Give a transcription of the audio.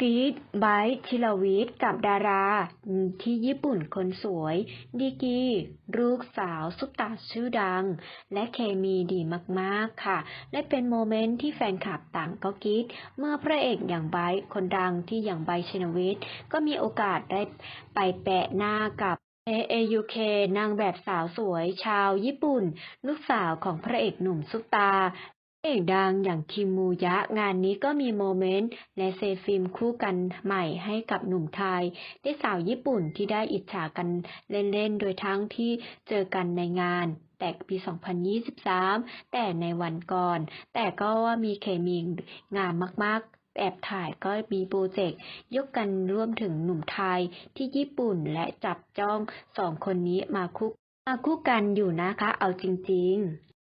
กรีดไบรท์ธิรวิทกับดารา ที่ญี่ปุ่นคนสวย ดีกีลูกสาวซุปตาชื่อดัง และเคมีดีมากๆค่ะ และเป็นโมเมนต์ที่แฟนคลับต่างก็กรีดเมื่อพระเอกอย่างไบรท์คนดังที่อย่างไบชินวิทก็มีโอกาสได้ไปแปะหน้ากับ AAUK นางแบบสาวสวยชาวญี่ปุ่น ลูกสาวของพระเอกหนุ่มซุปตาร์พระ เอกดังอย่างคิมมูยะงานนี้ก็มีโมเมนต์และเซฟิล์มคู่กันใหม่ให้กับหนุ่มไทย ได้สาวญี่ปุ่นที่ได้อิจฉากันเล่น ๆ โดยทั้งที่เจอกันในงาน แต่ปี 2023 แต่ในวันก่อน แต่ก็ว่ามีเคมีงามมาก ๆแอบถ่ายก็มีโปรเจกต์ยกกันร่วมถึงหนุ่มไทยที่ญี่ปุ่นและจับจ้องสองคนนี้มาคู่มาคู่กันอยู่นะคะ เอาจริง ๆ